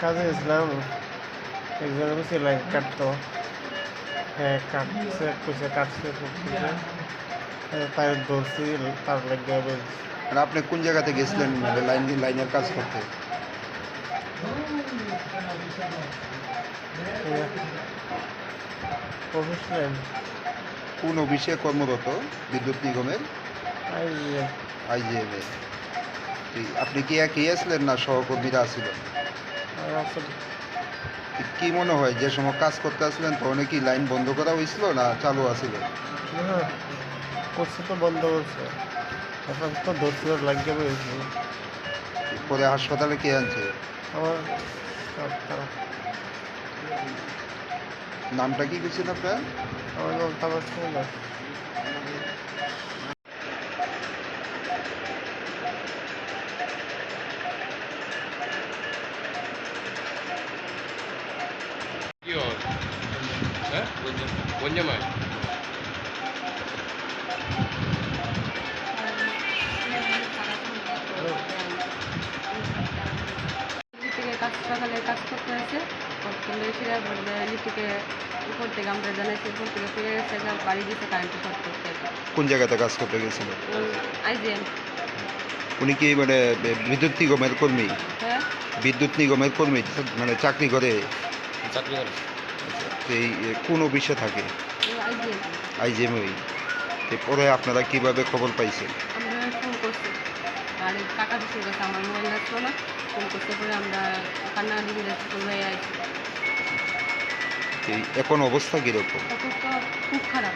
কাজে গেছিলাম একজনের বলছি লাইন কাটতো হ্যাঁ কাটছে কইছে কাটছে তাই ধরছি তার লাগে মানে আপনি কোন জায়গাতে গেছিলেন লাইন লাইনের কাজ করতে কোন অফিসে কর্মরত বিদ্যুৎ নিগমের আই আইজিএমে আপনি কি একই আসলেন না সহকর্মীরা আসছিলেন আসলে কি মনে হয় যে সময় কাজ করতে আসলেন তখন কি লাইন বন্ধ করা হয়েছিল না চালু আছিল? করছে তো বন্ধ করছে। এখন তো ধরছি ওর লাগিয়ে পেয়েছি পরে হাসপাতালে কে আনছে? আমার নামটা কি বলছেন আপনার? আমার নাম তামার গঞ্জামায় কাজ সকালে কাজ করতে আছে করতে এসে বললে উপর থেকে আমরা জানাইছি উপর থেকে ফিরে গেছে বাড়ি দিতে কারেন্টে শর্ট করতে কোন জায়গাতে কাজ করতে গেছিল? আইজিএম। উনি কি মানে বিদ্যুৎ নিগমের কর্মী? হ্যাঁ। বিদ্যুৎ নিগমের কর্মী মানে চাকরি করে? চাকরি করে। এই কোন অফিসে থাকে? আইজিএম আইজিএমই পরে আপনারা কীভাবে খবর পাইছেন? আমরা ফোন করছি। আর এই টাকা দিতে গেছে আমার মোবাইল লাগতো না। ফোন করতে পরে আমরা হয়ে এখন অবস্থা কীরকম? খুব খারাপ।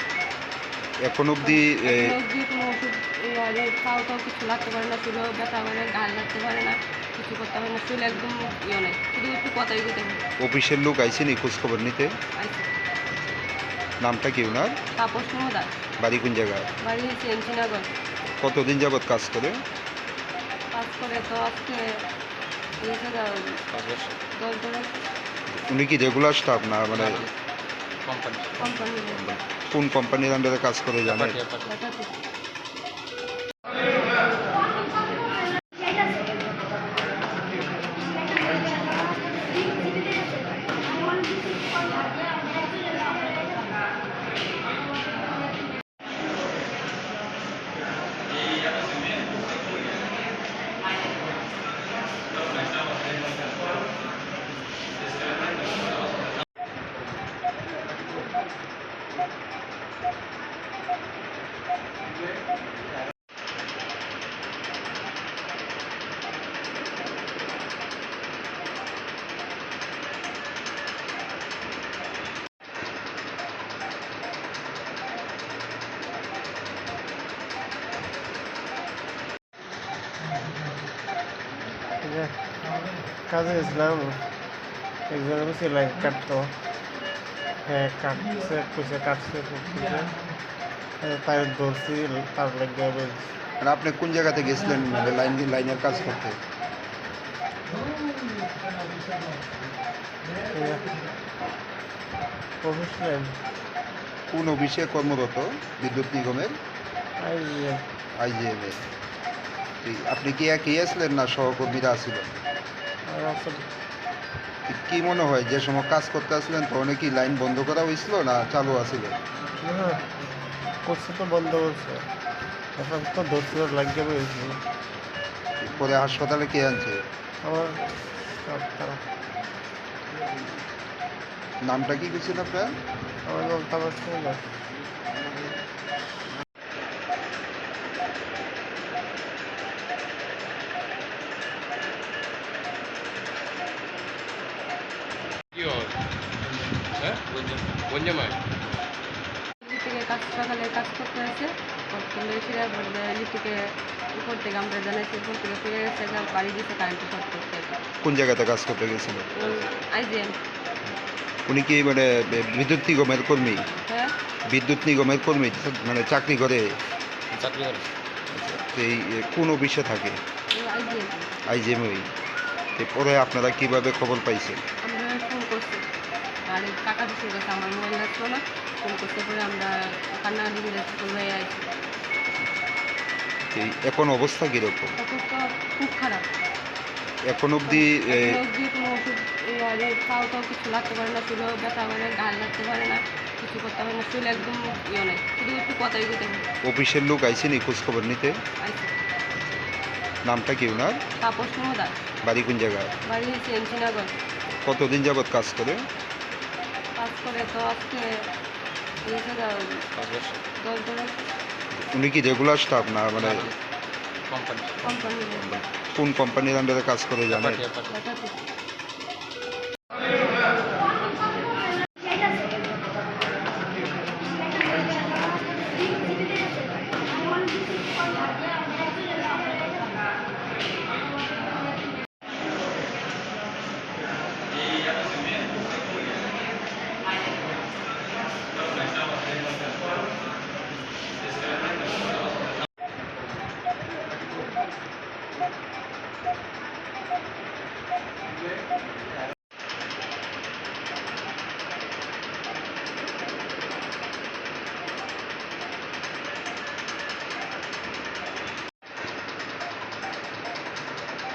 এখন অবধি এ, অবধি কোনো আর তাও তাও কিছু লাগতে পারে না চুলো ব্যথা করে গাল লাগতে পারে না কিছু করতে পারে না চুল একদম ইয়ে নেই শুধু একটু কথাই দিতে হবে। অফিসের লোক আইসেনি খোঁজ খবর নিতে? নামটা কি ওনার? তাপস মহদাস বাড়ি কোন জায়গায়? বাড়ি হচ্ছে এনচিনাগর কতদিন যাবৎ কাজ করে? কাজ করে তো আজকে এই উনি কি রেগুলার স্টাফ না মানে কোম্পানি। কোম্পানি। কোন কোম্পানির আন্ডারে কাজ করে জানেন? কাজে গেছিলাম বলছি লাইন কাটতো হ্যাঁ কাটছে কইছে কাটছে তাই ধরছি তার লাগে মানে আপনি কোন জায়গাতে গেছিলেন মানে লাইন লাইনের কাজ করতে প্রফেশনাল কোন অফিসে কর্মরত বিদ্যুৎ নিগমের আই আইজিএমে আপনি আপনি কি একই আসলেন না সহকর্মীরা আসছিলেন আসলে কি মনে হয় যে সময় কাজ করতে আসলেন তখন কি লাইন বন্ধ করা হয়েছিল না চালু আছিল? না করছে তো বন্ধ করছে। এখন তো ওর লাগিয়ে পেয়েছি পরে হাসপাতালে কে আনছে? আমার নামটা কি বলছেন আপনার? আমার নাম তামার গঞ্জামায় লিপিকে কাজ সকালে কাজ করতে আছে? করতে এসে উপর থেকে আমরা জানাইছি উপর থেকে ফিরে গেছে বাড়ি দিতে কারেন্টে শর্ট করতে কোন জায়গাতে কাজ করতে গেছিল? আইজিএম উনি কি মানে বিদ্যুৎ নিগমের কর্মী? হ্যাঁ। বিদ্যুৎ নিগমের কর্মী মানে চাকরি করে? চাকরি করে। এই কোন অফিসে থাকে? আইজিএম আইজিএমই পরে আপনারা কীভাবে খবর পাইছেন? আর টাকা দিতে গেছে আমার মোবাইল লাগতো না ফোন করতে পরে আমরা করে স্কুল হয়ে এই এখন অবস্থা কীরকম? তো খুব খারাপ। এখন অবধি অবধি কোনো ওষুধ খাওয়া টাও কিছু লাগতে পারে না শুধু ব্যথা করে গাল লাগতে পারে না কিছু করতে পারে না শুলে একদম ইয়ে নেই শুধু একটু কথাই পারে অফিসের লোক আইসেনি খোঁজ খবর নিতে? নামটা কি ওনার তাপস মহোদয়। বাড়ি কোন জায়গায়? বাড়ি এনচিনগর কতদিন যাবৎ কাজ করে? কাজ করে তো আজকে উনি কি রেগুলার স্টাফ না মানে কোম্পানি কোম্পানি কোন কোম্পানির আন্ডারে কাজ করে জানেন?